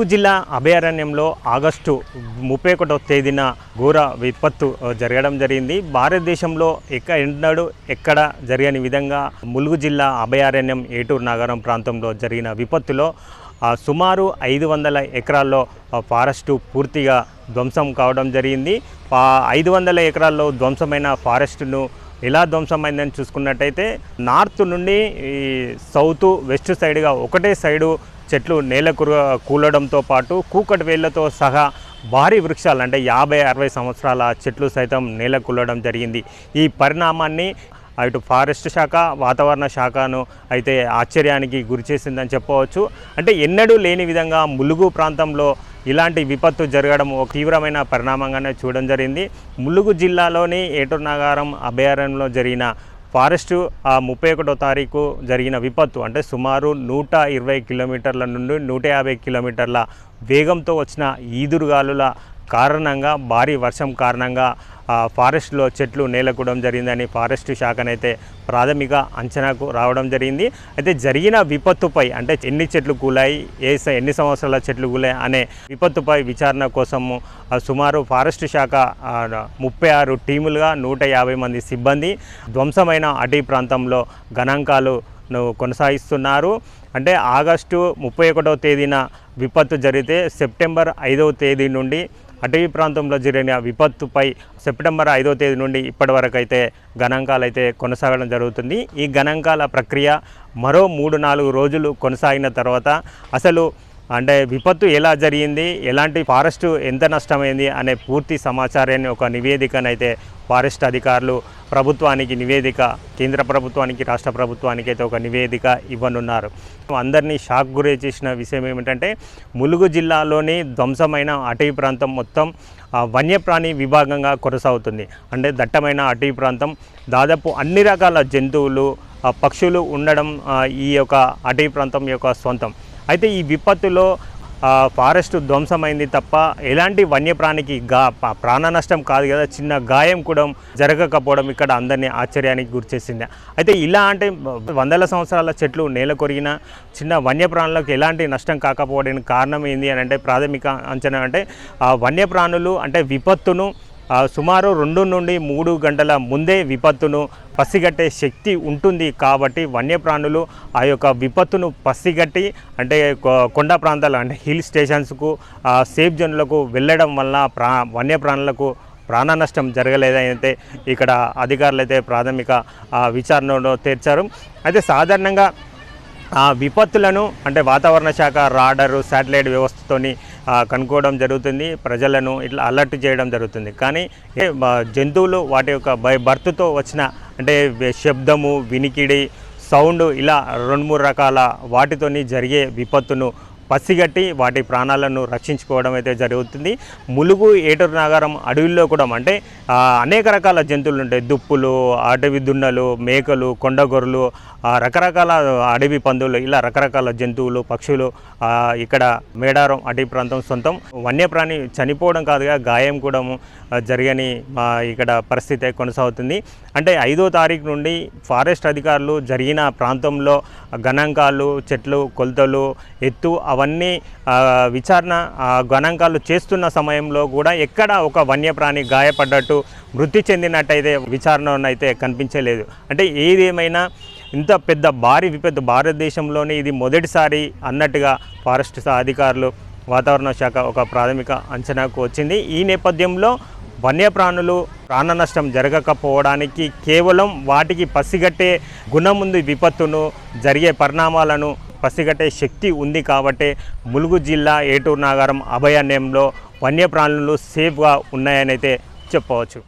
ములుగు జిల్లా అభయారణ్యంలో ఆగస్టు ముప్పై ఒకటో తేదీన ఘోర విపత్తు జరగడం జరిగింది. భారతదేశంలో ఎక్క ఎన్నడూ ఎక్కడ జరగని విధంగా ములుగు జిల్లా అభయారణ్యం ఏటూరు నగరం ప్రాంతంలో జరిగిన విపత్తులో సుమారు ఐదు వందల ఎకరాల్లో ఫారెస్టు పూర్తిగా ధ్వంసం కావడం జరిగింది. ఐదు వందల ఎకరాల్లో ధ్వంసమైన ఫారెస్టును ఎలా ధ్వంసమైందని చూసుకున్నట్టయితే నార్త్ నుండి ఈ సౌత్ వెస్ట్ సైడ్గా ఒకటే సైడు చెట్లు నేల కూలడంతో పాటు కూకటి వేళ్ళతో సహా భారీ వృక్షాలు అంటే యాభై అరవై సంవత్సరాల చెట్లు సైతం నేల కూలడం జరిగింది. ఈ పరిణామాన్ని అటు ఫారెస్ట్ శాఖ వాతావరణ శాఖను అయితే ఆశ్చర్యానికి గురిచేసిందని చెప్పవచ్చు. అంటే ఎన్నడూ లేని విధంగా ములుగు ప్రాంతంలో ఇలాంటి విపత్తు జరగడం ఒక తీవ్రమైన పరిణామంగానే చూడడం జరిగింది. ములుగు జిల్లాలోని ఏటూరు నగరం అభయారణ్యంలో జరిగిన ఫారెస్ట్ ఆ ముప్పై ఒకటో తారీఖు జరిగిన విపత్తు అంటే సుమారు నూట ఇరవై కిలోమీటర్ల నుండి నూట యాభై కిలోమీటర్ల వేగంతో వచ్చిన ఈదురుగాలుల కారణంగా భారీ వర్షం కారణంగా ఫారెస్ట్లో చెట్లు నేలకూడడం జరిగిందని ఫారెస్ట్ శాఖనైతే ప్రాథమిక అంచనాకు రావడం జరిగింది. అయితే జరిగిన విపత్తుపై అంటే ఎన్ని చెట్లు కూలాయి ఏ ఎన్ని సంవత్సరాల చెట్లు కూలాయి అనే విపత్తుపై విచారణ కోసము సుమారు ఫారెస్ట్ శాఖ ముప్పై ఆరు టీములుగా నూట యాభై మంది సిబ్బంది ధ్వంసమైన అటవీ ప్రాంతంలో గణాంకాలు కొనసాగిస్తున్నారు. అంటే ఆగస్టు ముప్పై ఒకటవ తేదీన విపత్తు జరిగితే సెప్టెంబర్ ఐదవ తేదీ నుండి అటవీ ప్రాంతంలో జరిగిన విపత్తుపై సెప్టెంబర్ ఐదో తేదీ నుండి ఇప్పటి వరకు అయితే గణాంకాలు అయితే కొనసాగడం జరుగుతుంది. ఈ గణాంకాల ప్రక్రియ మరో మూడు నాలుగు రోజులు కొనసాగిన తర్వాత అసలు అంటే విపత్తు ఎలా జరిగింది ఎలాంటి ఫారెస్ట్ ఎంత నష్టమైంది అనే పూర్తి సమాచారాన్ని ఒక నివేదికనైతే ఫారెస్ట్ అధికారులు ప్రభుత్వానికి నివేదిక కేంద్ర ప్రభుత్వానికి రాష్ట్ర ప్రభుత్వానికి అయితే ఒక నివేదిక ఇవ్వనున్నారు. అందరినీ షాక్ గురి చేసిన విషయం ఏమిటంటే ములుగు జిల్లాలోని ధ్వంసమైన అటవీ ప్రాంతం మొత్తం వన్యప్రాణి విభాగంగా కొనసాగుతుంది. అంటే దట్టమైన అటవీ ప్రాంతం దాదాపు అన్ని రకాల జంతువులు పక్షులు ఉండడం ఈ యొక్క అటవీ ప్రాంతం యొక్క సొంతం అయితే ఈ విపత్తులో ఫారెస్ట్ ధ్వంసమైంది తప్ప ఎలాంటి వన్యప్రాణికి గా ప్రాణ నష్టం కాదు కదా చిన్న గాయం కూడా జరగకపోవడం ఇక్కడ అందరినీ ఆశ్చర్యానికి గురిచేసింది అయితే ఇలా అంటే వందల సంవత్సరాల చెట్లు నేల కొరిగిన చిన్న వన్యప్రాణులకు ఎలాంటి నష్టం కాకపోవడానికి కారణం ఏంది అని అంటే ప్రాథమిక అంచనా అంటే వన్యప్రాణులు అంటే విపత్తును సుమారు రెండు నుండి మూడు గంటల ముందే విపత్తును పసిగట్టే శక్తి ఉంటుంది కాబట్టి వన్యప్రాణులు ఆ యొక్క విపత్తును పసిగట్టి అంటే కొ- కొండ ప్రాంతాలు అంటే హిల్ స్టేషన్స్కు సేఫ్ జోన్లకు వెళ్ళడం వల్ల ప్రా వన్యప్రాణులకు ప్రాణ నష్టం జరగలేదని ఇక్కడ అధికారులు అయితే ప్రాథమిక విచారణలో తీర్చారు. అయితే సాధారణంగా ఆ విపత్తులను అంటే వాతావరణ శాఖ రాడరు శాటిలైట్ వ్యవస్థతోని కనుక్కోవడం జరుగుతుంది. ప్రజలను ఇట్లా అలర్ట్ చేయడం జరుగుతుంది. కానీ జంతువులు వాటి యొక్క బై బర్త్తో వచ్చిన అంటే శబ్దము వినికిడి సౌండ్ ఇలా రెండు మూడు రకాల వాటితోని జరిగే విపత్తును పసిగట్టి వాటి ప్రాణాలను రక్షించుకోవడం అయితే జరుగుతుంది. ములుగు ఏటూరు నగరం అడవుల్లో కూడా అంటే అనేక రకాల జంతువులు ఉంటాయి. దుప్పులు అడవి దున్నలు మేకలు కొండగొర్రెలు రకరకాల అడవి పందులు ఇలా రకరకాల జంతువులు పక్షులు ఇక్కడ మేడారం అటవీ ప్రాంతం సొంతం. వన్యప్రాణి చనిపోవడం కాదుగా గాయం కూడా ఆ, జరగని ఇక్కడ పరిస్థితి కొనసాగుతుంది. అంటే ఐదో తారీఖు నుండి ఫారెస్ట్ అధికారులు జరిగిన ప్రాంతంలో గణాంకాలు చెట్లు కొలతలు ఎత్తు అవన్నీ విచారణ గణాంకాలు చేస్తున్న సమయంలో కూడా ఎక్కడ ఒక వన్యప్రాణి గాయపడ్డట్టు మృతి చెందినట్టయితే విచారణ అయితే కనిపించలేదు. అంటే ఏదేమైనా ఇంత పెద్ద భారీ విపత్తు భారతదేశంలోనే ఇది మొదటిసారి అన్నట్టుగా ఫారెస్ట్ అధికారులు వాతావరణ శాఖ ఒక ప్రాథమిక అంచనాకు వచ్చింది. ఈ నేపథ్యంలో వన్యప్రాణులు ప్రాణ నష్టం జరగకపోవడానికి కేవలం వాటికి పసిగట్టే గుణముందు విపత్తును జరిగే పరిణామాలను పసిగట్టే శక్తి ఉంది కాబట్టే ములుగు జిల్లా ఏటూరు నాగారం అభయారణ్యంలో వన్యప్రాణులు సేఫ్గా ఉన్నాయని అయితే చెప్పవచ్చు.